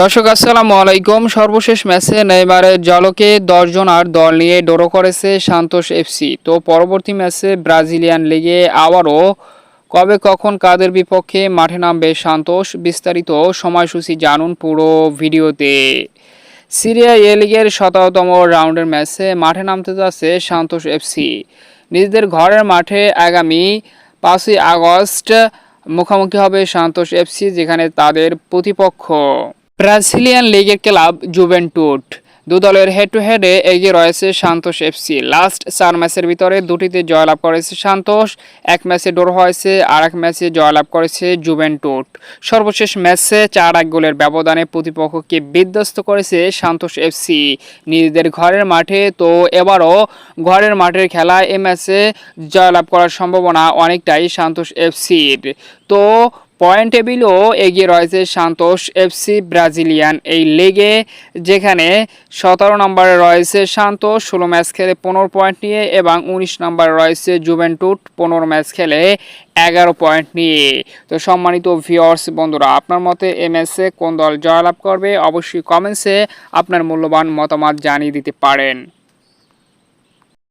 দর্শক, আসসালামু আলাইকুম। সর্বশেষ ম্যাচে নেইমারের জলকে দশজন আর দল নিয়ে ডোরো করেছে সান্তোষ এফসি। তো পরবর্তী ম্যাচে ব্রাজিলিয়ান লিগে আবারও কবে কখন কাদের বিপক্ষে মাঠে নামবে সান্তোষ, বিস্তারিত সময়সূচি জানুন পুরো ভিডিওতে। সিরিয়া এ লিগের শততম রাউন্ডের ম্যাচে মাঠে নামতে যাচ্ছে সান্তোষ এফসি। নিজেদের ঘরের মাঠে আগামী পাঁচই আগস্ট মুখোমুখি হবে সান্তোষ এফসি, যেখানে তাদের প্রতিপক্ষ। ব্রাজিলিয়ান লিগের ক্লাব জুভেন্টুট দু দলের হেড টু হেডে এগিয়ে রয়েছে সান্তোষ এফসি। লাস্ট চার ম্যাচের ভিতরে দুটিতে জয়লাভ করেছে সান্তোষ এক ম্যাচে ডোর হয়েছে আর এক ম্যাচে জয়লাভ করেছে জুভেন্টুট সর্বশেষ ম্যাচে চার এক গোলের ব্যবধানে প্রতিপক্ষকে বিধ্বস্ত করেছে সান্তোষ এফসি। নিজেদের ঘরের মাঠে তো এবারও ঘরের মাঠের খেলায় এ ম্যাচে জয়লাভ করার সম্ভাবনা অনেকটাই সান্তোষ এফসির। তো পয়েন্ট টেবিলও এগিয়ে রয়েছে সান্তোষ এফসি ব্রাজিলিয়ান এই লিগে, যেখানে সতেরো নম্বরে রয়েছে সান্তোষ, ষোলো ম্যাচ খেলে পনেরো পয়েন্ট নিয়ে এবং উনিশ নম্বরে রয়েছে জুভেন্টুট, পনেরো ম্যাচ খেলে এগারো পয়েন্ট নিয়ে। তো সম্মানিত ভিওর্স বন্ধুরা, আপনার মতে এ ম্যাচে কোন দল জয়লাভ করবে? অবশ্যই কমেন্টসে আপনার মূল্যবান মতামত জানিয়ে দিতে পারেন।